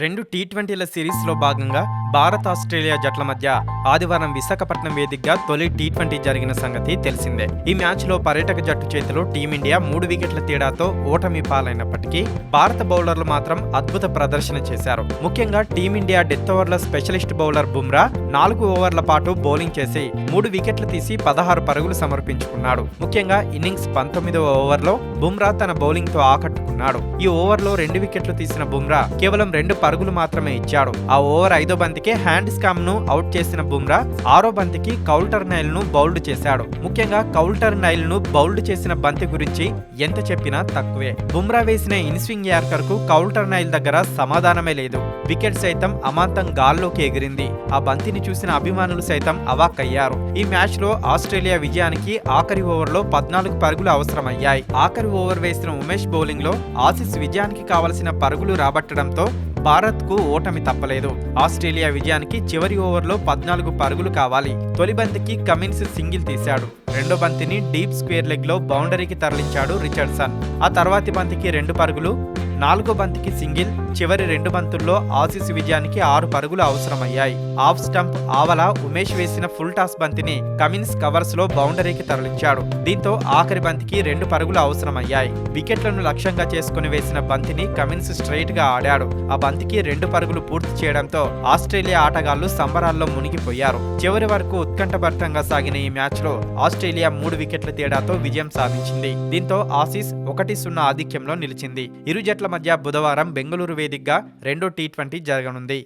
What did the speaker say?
రెండు టీ ట్వంటీల సిరీస్లో భాగంగా భారత్ ఆస్ట్రేలియా జట్ల మధ్య ఆదివారం విశాఖపట్నం వేదికగా తొలి టీ ట్వంటీ జరిగిన సంగతి తెలిసిందే. ఈ మ్యాచ్లో పర్యటక జట్టు చేతిలో టీమిండియా మూడు వికెట్ల తేడాతో ఓటమి పాలైనప్పటికీ భారత బౌలర్లు మాత్రం అద్భుత ప్రదర్శన చేశారు. ముఖ్యంగా టీమిండియా డెత్ ఓవర్ల స్పెషలిస్ట్ బౌలర్ బుమ్రా నాలుగు ఓవర్ల పాటు బౌలింగ్ చేసి మూడు వికెట్లు తీసి పదహారు పరుగులు సమర్పించుకున్నాడు. ముఖ్యంగా ఇన్నింగ్స్ పంతొమ్మిదవ ఓవర్లో బుమ్రా తన బౌలింగ్తో ఆకట్టుకున్నాడు. ఈ ఓవర్లో రెండు వికెట్లు తీసిన బుమ్రా కేవలం రెండు పరుగులు మాత్రమే ఇచ్చాడు. ఆ ఓవర్ ఐదో బంతికే హ్యాండ్ స్కామ్ను అవుట్ చేసిన బుమ్రా ఆరో బంతికి కౌల్టర్ నైల్ను బౌల్డ్ చేశాడు. ముఖ్యంగా కౌల్టర్ నైల్ను బౌల్డ్ చేసిన బంతి గురించి ఎంత చెప్పినా తక్కువే. బుమ్రా వేసిన ఇన్స్వింగ్ యార్కర్కు కౌల్టర్ నైల్ దగ్గర సమాధానమే లేదు. వికెట్ సైతం అమాంతం గాల్లోకి ఎగిరింది. ఆ బంతిని చూసిన అభిమానులు సైతం అవాక్కయ్యారు. ఈ మ్యాచ్లో ఆస్ట్రేలియా విజయానికి ఆఖరి ఓవర్లో పద్నాలుగు పరుగులు అవసరమయ్యాయి. ఆఖరి ఓవర్ వేసిన ఉమేష్ బౌలింగ్లో ఆసీస్ విజయానికి కావలసిన పరుగులు రాబట్టడంతో భారత్కు ఓటమి తప్పలేదు. ఆస్ట్రేలియా విజయానికి చివరి ఓవర్లో పద్నాలుగు పరుగులు కావాలి. తొలి బంతికి కమిన్స్ సింగిల్ తీశాడు. రెండో బంతిని డీప్ స్క్వేర్ లెగ్లో బౌండరీకి తరలించాడు రిచర్డ్సన్. ఆ తర్వాతి బంతికి రెండు పరుగులు నాలుగో బంతికి సింగిల్ చివరి రెండు బంతుల్లో ఆసీస్ విజయానికి ఆరు పరుగులు అవసరమయ్యాయి. ఆఫ్ స్టంప్ ఆవల ఉమేష్ వేసిన ఫుల్ టాస్ బంతిని కమిన్స్ కవర్స్లో బౌండరీకి తరలించాడు. దీంతో ఆఖరి బంతికి రెండు పరుగులు అవసరమయ్యాయి. వికెట్లను లక్ష్యంగా చేసుకుని వేసిన బంతిని కమిన్స్ స్ట్రైట్గా ఆడాడు. ఆ బంతికి రెండు పరుగులు పూర్తి చేయడంతో ఆస్ట్రేలియా ఆటగాళ్ళు సంబరాల్లో మునిగిపోయారు. చివరి వరకు ఉత్కంఠభరితంగా సాగిన ఈ మ్యాచ్లో ఆస్ట్రేలియా మూడు వికెట్ల తేడాతో విజయం సాధించింది. దీంతో ఆసీస్ ఒకటి సున్నా ఆధిక్యంలో నిలిచింది. ఇరు జట్ల మధ్య బుధవారం బెంగళూరు వేదికగా రెండో టీ ట్వంటీ జరగనుంది.